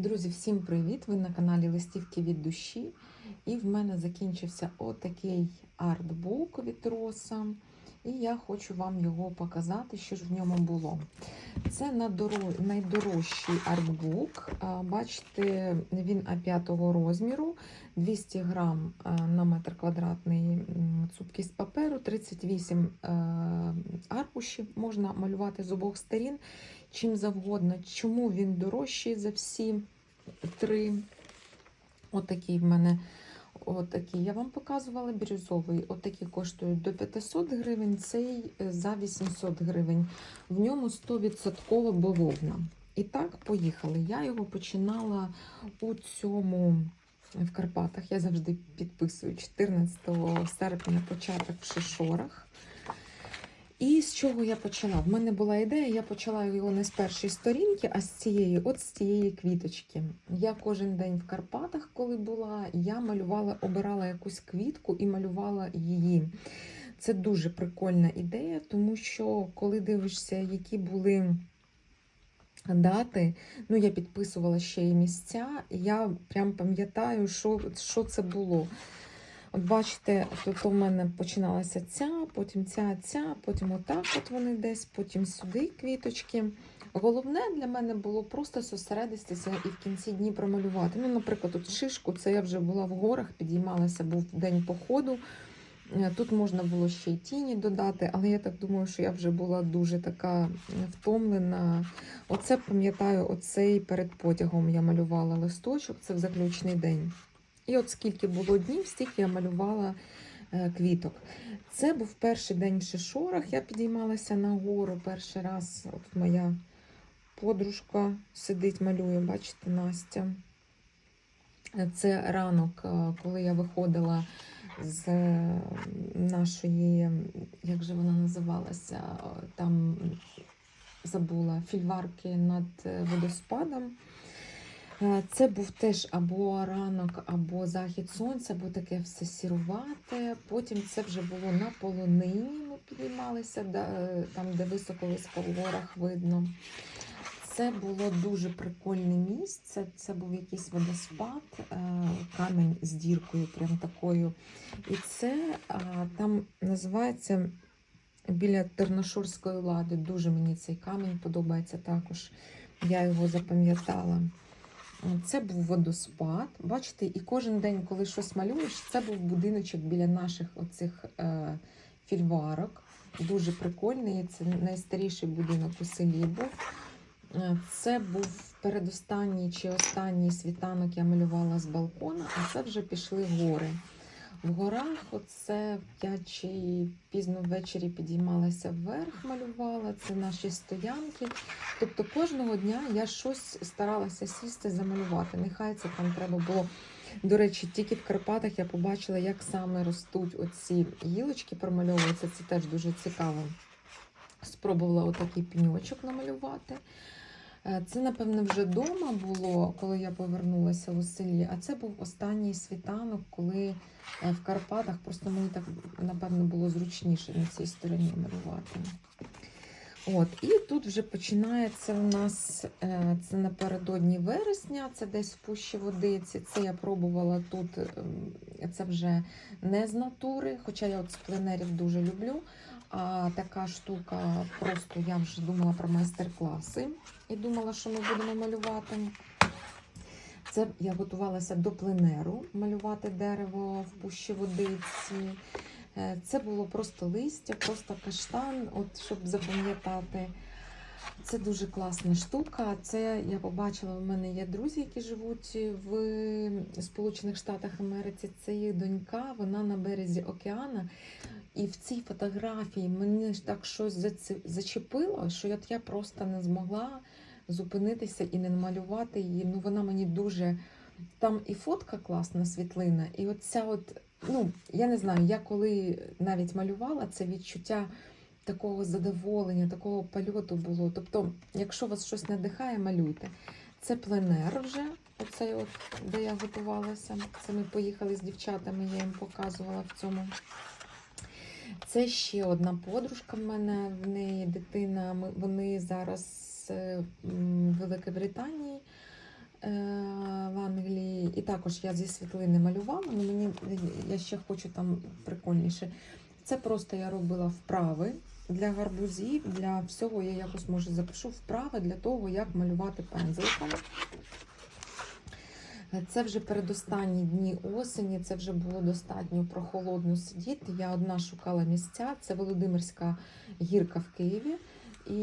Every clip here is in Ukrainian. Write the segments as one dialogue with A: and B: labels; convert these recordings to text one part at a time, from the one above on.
A: Друзі, всім привіт! Ви на каналі Листівки від душі. І в мене закінчився отакий артбук від Роса. І я хочу вам його показати, що ж в ньому було. Це найдорожчий артбук. Бачите, він А5 розміру, 200 грам на метр квадратний цупкість паперу, 38 е, аркушів можна малювати з обох сторін чим завгодно. Чому він дорожчий за всі три? Отакий в мене. Отакий я вам показувала бірюзовий. Отакі коштують до 500 гривень, цей е, за 800 гривень. В ньому 100% бавовна. І так, поїхали. Я його починала у цьому в Карпатах. Я завжди підписую 14 серпня початок в Шишорах. І з чого я почала? В мене була ідея, я почала його не з першої сторінки, а з цієї, от з цієї квіточки. Я кожен день в Карпатах, коли була, я малювала, обирала якусь квітку і малювала її. Це дуже прикольна ідея, тому що коли дивишся, які були дати, ну я підписувала ще й місця, і я прям пам'ятаю, що, що це було. От бачите, тут у мене починалася ця, потім ця, ця, потім отак от вони десь, потім сюди квіточки. Головне для мене було просто зосередитися і в кінці дні промалювати. Ну, наприклад, тут шишку, це я вже була в горах, підіймалася, був день походу. Е, Тут можна було ще й тіні додати, але я так думаю, що я вже була дуже така втомлена. Оце пам'ятаю, оцей перед потягом я малювала листочок, це в заключний день. І от скільки було днів, стільки я малювала е, квіток. Це був перший день в Шишорах. Я підіймалася на гору перший раз. От моя подружка сидить, малює, бачите, Настя. Це ранок, е, коли я виходила з е, нашої, як же вона називалася, там забула фільварки над водоспадом. Е, Це був теж або ранок, або захід сонця, бо таке все сірувате. Потім це вже було на полонині. Ми підіймалися, е, там, де високо високо в горах видно. Це було дуже прикольне місце. Це був якийсь водоспад, е, камінь з діркою, прям такою. І це там називається біля Терношорської лади. Дуже мені цей камінь подобається також. Я його запам'ятала. Це був водоспад. Бачите, і кожен день, коли щось малюєш, це був будиночок біля наших оцих е, фільварок. Дуже прикольний. Це найстаріший будинок у селі був. Е, Це був передостанній чи останній світанок я малювала з балкона, а це вже пішли гори. В горах оце в 5 чи пізно ввечері підіймалася вверх, малювала. Це наші стоянки. Тобто кожного дня я щось старалася сісти, замалювати. Нехай це там треба було. До речі, тільки в Карпатах я побачила, як саме ростуть оці гілочки, промальовуються. Це теж дуже цікаво. Спробувала отакий пеньочок намалювати. Е, Це, напевно, вже вдома було, коли я повернулася у селі. А це був останній світанок, коли е, в Карпатах просто мені так, напевно, було зручніше на цій стороні малювати. От, і тут вже починається у нас е, це напередодні вересня, це десь в пущі водиці. Це я пробувала тут, е, це вже не з натури, хоча я от з пленерів дуже люблю. А така штука, просто я вже думала про майстер-класи і думала, що ми будемо малювати. Це я готувалася до пленеру малювати дерево в пущі водиці. Е, Це було просто листя, просто каштан, от щоб запам'ятати. Це дуже класна штука. Це я побачила, у мене є друзі, які живуть в Сполучених Штатах Америці. Це їх донька, вона на березі океану. І в цій фотографії мені так щось зачепило, що я просто не змогла зупинитися і не намалювати її. Ну вона мені дуже. Там і фотка класна, світлина, і от от, ну, я не знаю, я коли навіть малювала, це відчуття такого задоволення, такого польоту було. Тобто, якщо вас щось надихає, малюйте. Це пленер вже, оцей от, де я готувалася. Це ми поїхали з дівчатами, я їм показувала в цьому. Це ще одна подружка в мене, в неї дитина. Вони зараз е, в Великій Британії. Е, також я зі світлини малювала, але мені я ще хочу там прикольніше. Це просто я робила вправи для гарбузів, для всього я якось може запишу вправи для того, як малювати пензликом. Це вже передостанні дні осені, це вже було достатньо прохолодно сидіти. Я одна шукала місця. Це Володимирська гірка в Києві. І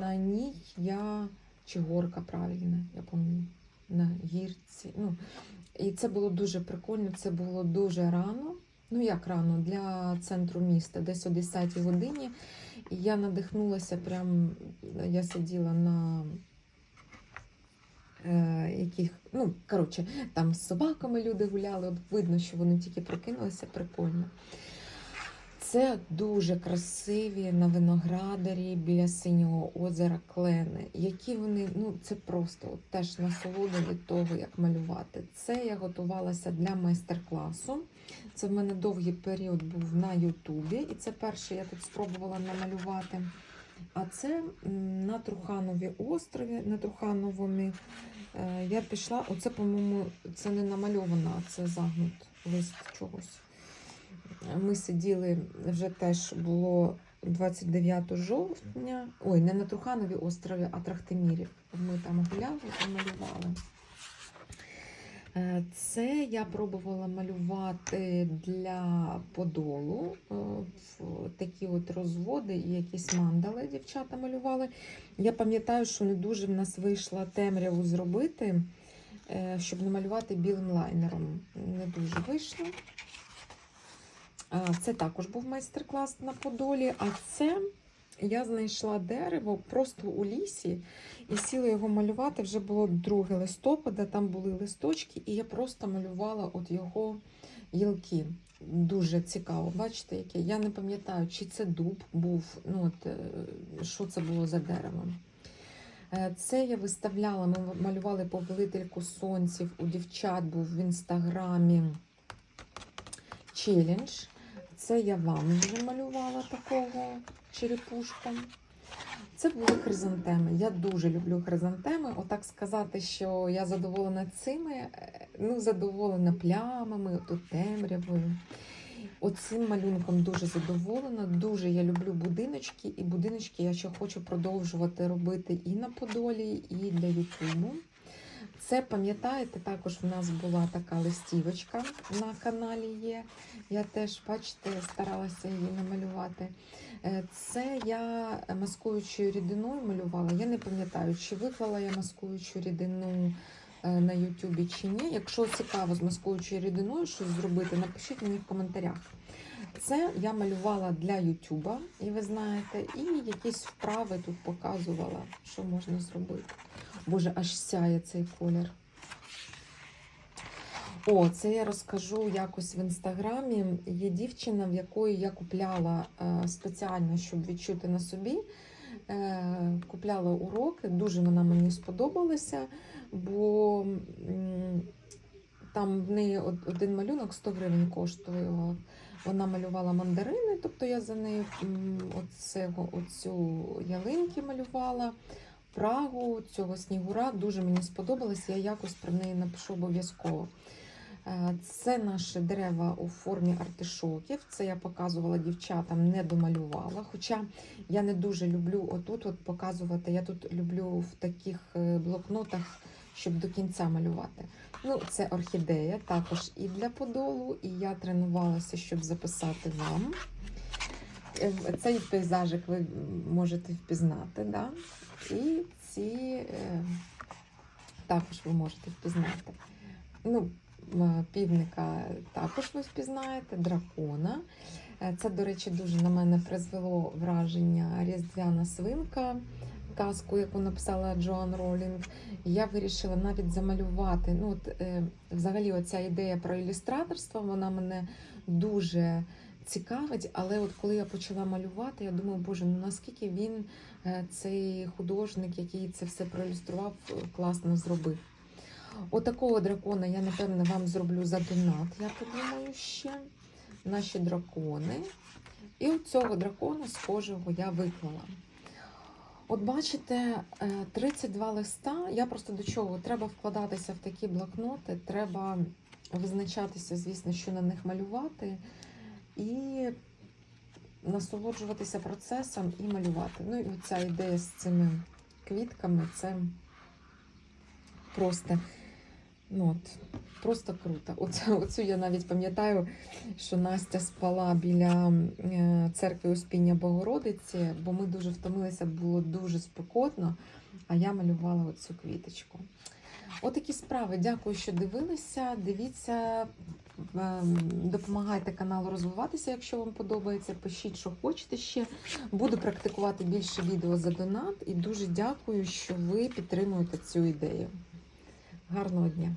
A: на ній я чи горка правильно, я пам'ятаю, на гірці. Ну, і це було дуже прикольно, це було дуже рано. Ну, як рано, для центру міста, десь о 10 годині. І я надихнулася, прям я сиділа на е, яких, ну, коротше, там з собаками люди гуляли, от видно, що вони тільки прокинулися, прикольно. Це дуже красиві на виноградарі біля синього озера клени, які вони, ну це просто от, теж насолода від того, як малювати. Це я готувалася для майстер-класу. Це в мене довгий період був на Ютубі, і це перше я тут спробувала намалювати. А це на Труханові острові, на Трухановому е, я пішла. Оце, по-моєму, це не намальовано, а це загнут лист чогось. Ми сиділи вже теж було 29 жовтня. Ой, не на Труханові острові, а Трахтимірів. Ми там гуляли і малювали. Е, Це я пробувала малювати для подолу. е, Такі от розводи і якісь мандали дівчата малювали. Я пам'ятаю, що не дуже в нас вийшла темряву зробити, е, щоб намалювати білим лайнером. Не дуже вийшло. Це також був майстер-клас на Подолі. А це я знайшла дерево просто у лісі і сіла його малювати. Вже було 2 листопада, там були листочки, і я просто малювала от його гілки. Дуже цікаво, бачите, яке. Я не пам'ятаю, чи це дуб був, ну от е, що це було за дерево. Е, Це я виставляла, ми малювали повелительку сонців. У дівчат був в інстаграмі челендж. Це я вам вже малювала такого черепушку. Це були хризантеми. Я дуже люблю хризантеми. Отак сказати, що я задоволена цими, е, ну, задоволена плямами, отут темрявою. Оцим малюнком дуже задоволена. Дуже я люблю будиночки, і будиночки я ще хочу продовжувати робити і на Подолі, і для Ютубу. Це, пам'ятаєте, також в нас була така листівочка на каналі є. Я теж, бачите, старалася її намалювати. Е, Це я маскуючою рідиною малювала. Я не пам'ятаю, чи виклала я маскуючу рідину е, на Ютубі чи ні. Якщо цікаво з маскуючою рідиною щось зробити, напишіть мені в коментарях. Це я малювала для Ютуба, і ви знаєте, і якісь вправи тут показувала, що можна зробити. Боже, аж сяє цей колір. О, це я розкажу якось в інстаграмі. Є дівчина, в якої я купляла е, спеціально, щоб відчути на собі. Е, купляла уроки, дуже вона мені сподобалася, бо там в неї один малюнок 100 гривень коштував. Вона малювала мандарини, тобто я за нею м, оцю ялинки малювала. Прагу цього снігура дуже мені сподобалось, я якось про неї напишу обов'язково. Е, Це наші дерева у формі артишоків. Це я показувала дівчатам, не домалювала. Хоча я не дуже люблю отут от показувати. Я тут люблю в таких е, блокнотах, щоб до кінця малювати. Ну, це орхідея, також і для подолу, і я тренувалася, щоб записати вам. Е, Цей пейзажик ви можете впізнати, да? І ці е, також ви можете впізнати. Ну, півника також ви впізнаєте, дракона. Е, Це, до речі, дуже на мене призвело враження Різдвяна свинка, казку, яку написала Джоан Ролінг. Я вирішила навіть замалювати. Ну, от, е, взагалі, оця ідея про ілюстраторство, вона мене дуже цікавить, але от коли я почала малювати, я думаю, боже, ну наскільки він, цей художник, який це все проілюстрував, е, класно зробив. Отакого дракона я, напевно, вам зроблю за донат, я подумаю ще. Наші дракони. І от цього дракона схожого я виклала. От бачите, е, 32 листа. Я просто до чого? Треба вкладатися в такі блокноти, треба визначатися, звісно, що на них малювати, і насолоджуватися процесом і малювати. Ну і ця ідея з цими квітками це просто, ну от, просто круто. Оце, оцю я навіть пам'ятаю, що Настя спала біля е, церкви Успіння Богородиці, бо ми дуже втомилися, було дуже спекотно, а я малювала оцю квіточку. Отакі справи. Дякую, що дивилися. Дивіться, ем, допомагайте каналу розвиватися, якщо вам подобається. Пишіть, що хочете ще. Буду практикувати більше відео за донат і дуже дякую, що ви підтримуєте цю ідею. Гарного дня!